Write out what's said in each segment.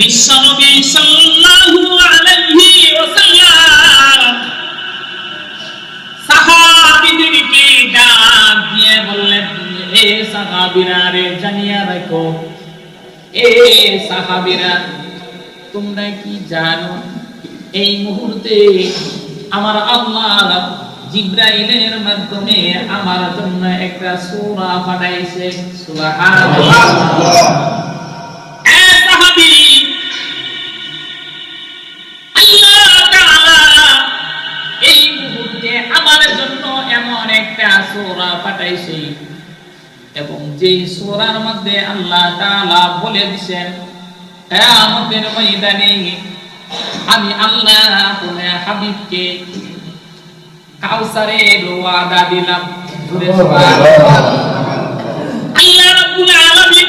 বিশ্বনবী সাল্লাল্লাহু আলাইহি ওয়াসাল্লাম সাহাবীদেরকে ডাক দিয়ে বললেন, এ সাহাবীরা রে, জানিয়া রাখো, এ সাহাবীরা, তোমরা কি জানো, এই মুহূর্তে আমার আল্লাহ জিব্রাইলের মাধ্যমে আমার জন্য একটা সূরা পাঠাইছে? সুবহানাল্লাহ। সূরা পাঠাইছি এবং যেই সুরার মধ্যে আল্লাহ তাআলা বলে দিবেন কিয়ামতের ময়দানে আমি আল্লাহ তোমার হাবিবকে কাউসারের ওয়াদা দিলাম। আল্লাহ রাব্বুল আলামিন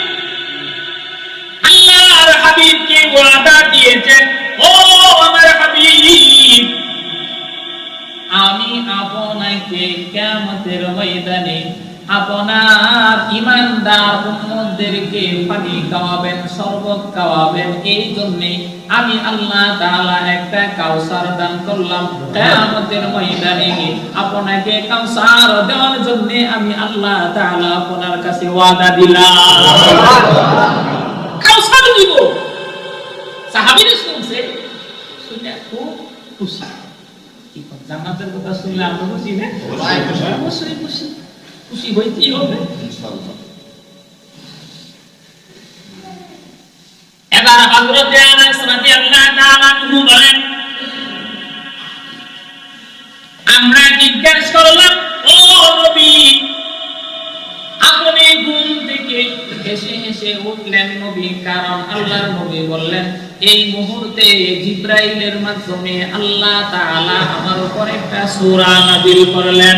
আপনার ইমানদার উম্মতদেরকে পানি খাওয়াবেন শরবত খাওয়াবেন এই জন্য আমি আল্লাহ তাআলা একটা কাউসার দান করলাম। কিয়ামতের ময়দানে আপনাকে কাউসার দেওয়ার জন্য আমি আল্লাহ তাআলা আপনার কাছে ওয়াদা দিলাম। কাউসার দিব। সাহাবীরা শুনছে শুনে খুব খুশি। কি কথা, জান্নাতের কথা শুনলে আমরা খুশি না? অবশ্যই খুশি। খুশি হইতেই হবে? এবার আনাস তাআলা বলেন, আমরা করলাম, ও নবী, আপনি ঘুম থেকে হেসে হেসে উঠলেন নবী, কারণ আল্লাহর নবী বললেন, এই মুহূর্তে জিব্রাইলের মাধ্যমে আল্লাহ তাআলা আমার উপর একটা সূরা নাযিল করলেন।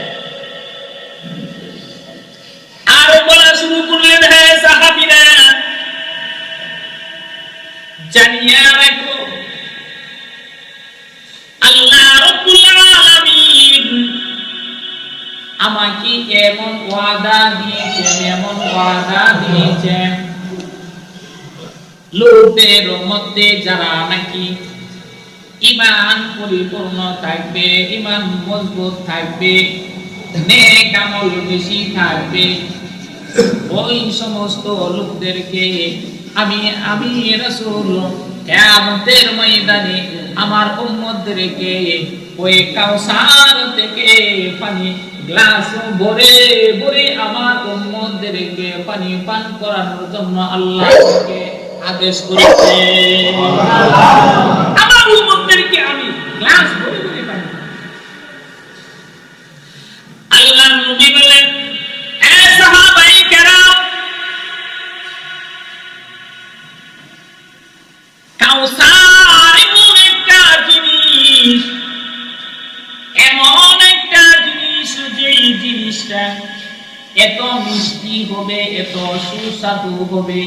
আর বলা শুরু করলেন, হে সাহাবীরা। জানিয়া রাখো, আল্লাহ রাব্বুল আলামিন আমাকে এমন ওয়াদা দিয়েছেন, এমন ওয়াদা দিয়েছেন। লোকদের মধ্যে যারা নাকি ইমান পরিপূর্ণ থাকবে ইমান মজবুত থাকবে, নেক আমল বেশি থাকবে ওই সমস্ত লোকদেরকে আমি আমি রাসূল কিয়ামতের ময়দানে আমার উম্মতদেরকে ওই কাউসার থেকে পানি গ্লাস ভরে ভরে আমার উম্মতদেরকে পানি পান করানোর জন্য আল্লাহকে আদেশ করেছে। আমার উম্মতদেরকে আমি গ্লাস জিনিস। এমন একটা জিনিস যেই জিনিসটা এত মিষ্টি হবে এত সুস্বাদু হবে।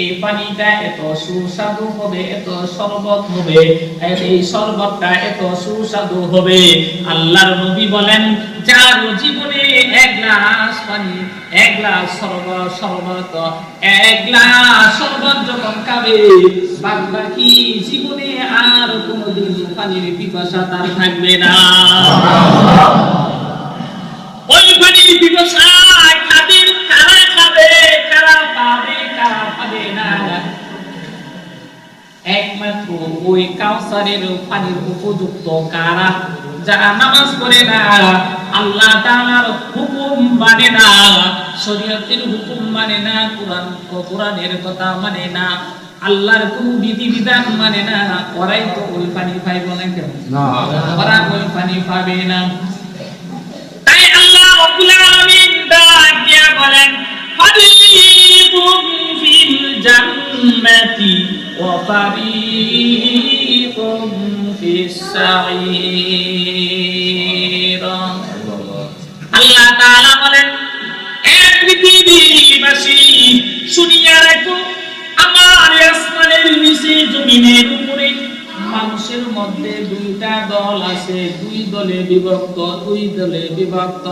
এই পানিটা এত সুস্বাদু হবে এত শরবত হবে। এই শরবতটা এত সুস্বাদু হবে। আল্লাহর নবী বলেন যার জীবনে এক গ্লাস পানি এক গ্লাস শরবত শরবত এক গ্লাস শরবত যখন খাবে বাকি জীবনে আর কোনোদিন পানির পিপাসা তার থাকবে না? ওই পানির পিপাসায় কাউসারের পানির উপযুক্ত কারা? যারা নামাজ পড়ে না আল্লাহ তাআলার হুকুম মানে না শরীয়তের হুকুম মানে না কুরআন ও কুরআনের কথা মানে না আল্লাহর কোন বিধি বিধান মানে না ওরাই তো ওই পানি পাইব না কেন? না। ওরা ওই পানি পাবে না। তাই আল্লাহ রব্বুল আলামিন ডাক দিয়া বলেন ফারিকুম ফিল জান্নাহ বলে فريق في السعير আল্লাহ তাআলা বলেন এ পৃথিবীবাসী শুনিয়া রাখো আমার আসমানের নিচে জমিনের উপরে মানুষের মধ্যে দুইটা দল আছে দুই দলে বিভক্ত দুই দলে বিভক্ত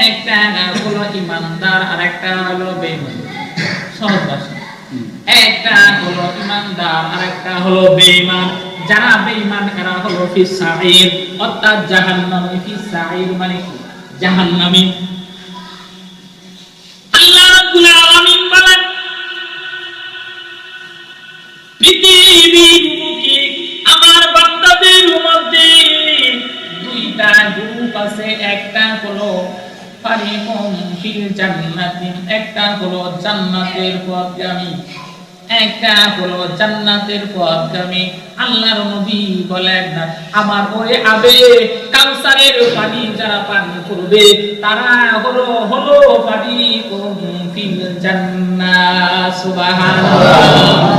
একটা হলো ইমানদার আর একটা হলো বেঈমান সহজ ভাষা একটা হলো ইমানদার আর একটা হলো বেঈমান। যারা বেঈমান, এরা হলো ফিস সাঈর। অর্থাৎ জাহান্নামী ফিস সাঈর মানে কি? জাহান্নামী। আল্লাহ রাব্বুল আলামিন বলেন, পৃথিবীর বুকে আমার বান্দাদের মধ্যে দুইটা গ্রুপ আছে। একটা হলো ফারিকুম ফিল জান্নাতি, একটা হলো জান্নাতের পথগামী, একটা হলো জান্নাতের পথগামী। আল্লাহর নবী বলেন, আমার ওই আবে কাউসারের পানি যারা পান করবে, তারা হলো হলো পানি ফিল জান্নাত। সুবহানাল্লাহ।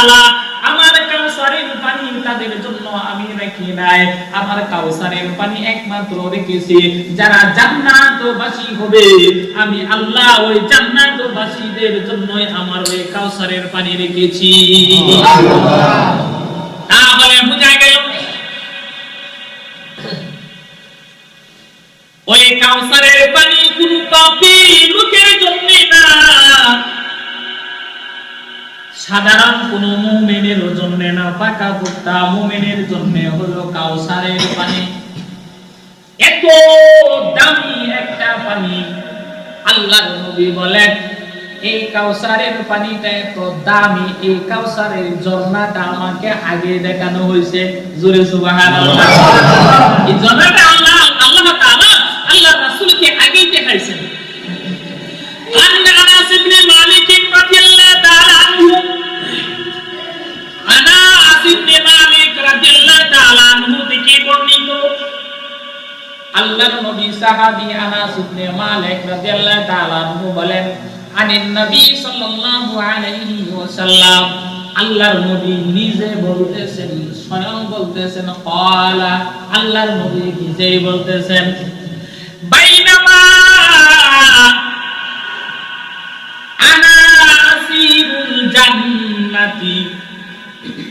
তাআলা, আমার কাউসারের পানি তাদের জন্য আমি রেখে নাই আমার কাউসারের পানি একমাত্র রেখেছি, যারা জান্নাতবাসী হবে। আমি আল্লাহ ওই জান্নাতবাসীদের জন্যই আমার ওই কাউসারের পানি রেখেছি। তাহলে সাধারণ কোন মুমিনের জন্য না, পাকা পোক্তা মুমিনের জন্য হলো কাউসারের পানি। এত দামি একটা পানি, আল্লাহর নবী বলেন, এই কাউসারের পানিটা এত দামি, এই কাউসারের ঝর্ণাটা আমাকে আগে দেখানো হয়েছে। জোরে সুবহানাল্লাহ। এই ঝর্ণাটা আল্লাহর নবী নিজে বলতেছেন, স্বয়ং বলতেছেন আল্লাহর নবী নিজেই বলতেছেন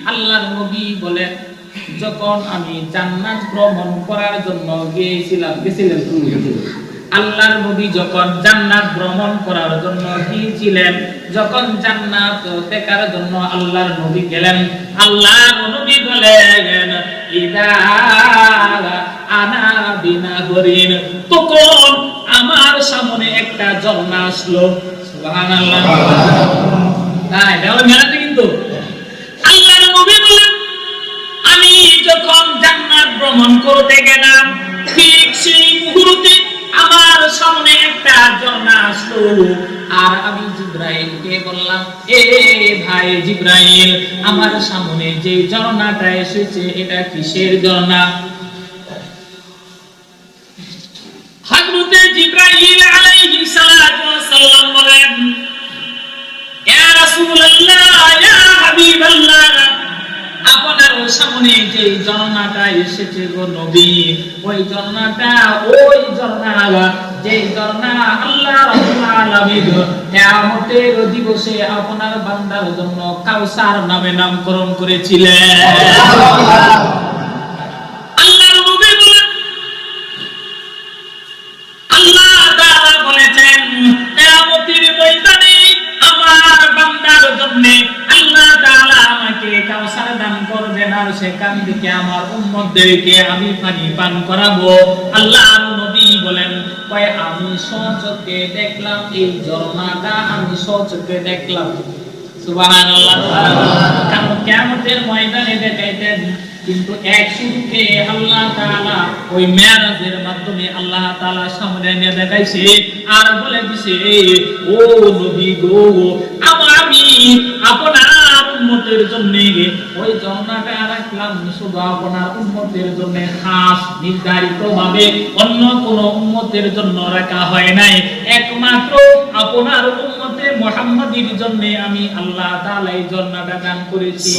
আল্লাহর নবী যখন আমি জান্নাত ভ্রমণ করার জন্য গিয়েছিলাম, গেছিলেন? আল্লাহর নবী যখন জান্নাত ভ্রমণ করার জন্য গিয়েছিলেন, যখন জান্নাত দেখার জন্য আল্লাহর নবী গেলেন, আল্লাহর নবী বলেন, ইদা আনা বিনা হরিণ। তখন আমার সামনে একটা ঝর্ণা আসলো। মেলাতে কিন্তু। আল্লাহর নবী বলেন, আমি যখন জান্নাত ভ্রমণ করতে গেলাম, ঠিক সেই মুহূর্তে আমার সামনে একটা ঝর্ণা আসলো। আর আমি জিব্রাইলকে বললাম, এ ভাই জিব্রাইল, আমার সামনে যে ঝর্ণাটা এসেছে, এটা কিসের ঝর্ণা? হযরতে জিব্রাইল আলাইহিস সালাতু ওয়াস সালাম বলেন, ইয়া রাসূলুল্লাহ ইয়া হাবিবাল্লাহ আপনার সামনে যে ঝর্ণাটা এসেছে গো নবী, ওই ঝর্ণাটা ওই ঝর্ণা যে ঝর্ণা আল্লাহ রাব্বুল আলামিন কিয়ামতের দিবসে আপনার বান্দার জন্য কাউসার নামে নামকরণ করেছিলেন। উম্মতদেরকে আমি পানি পান করাবো। আল্লাহর নবী বলেন আমি সচক্ষে দেখলাম, এই ঝর্ণাটা আমি সচক্ষে দেখলাম। কিন্তু আল্লাহ তাআলা ওই মাধ্যমে আল্লাহ তাআলা সামনে দেখাইছে আর বলে দিছে, ও নবী গো আমি আপনার উম্মতের জন্য, ওই ঝর্ণাটা রাখলাম শুধু আপনার উন্মতের জন্য খাস, নির্ধারিত ভাবে অন্য কোন উন্মতের জন্য রাখা হয় নাই। একমাত্র আপনার উন্মতে মোহাম্মদীর জন্য আমি আল্লাহ তাআলা এই ঝর্ণাটা দান করেছি।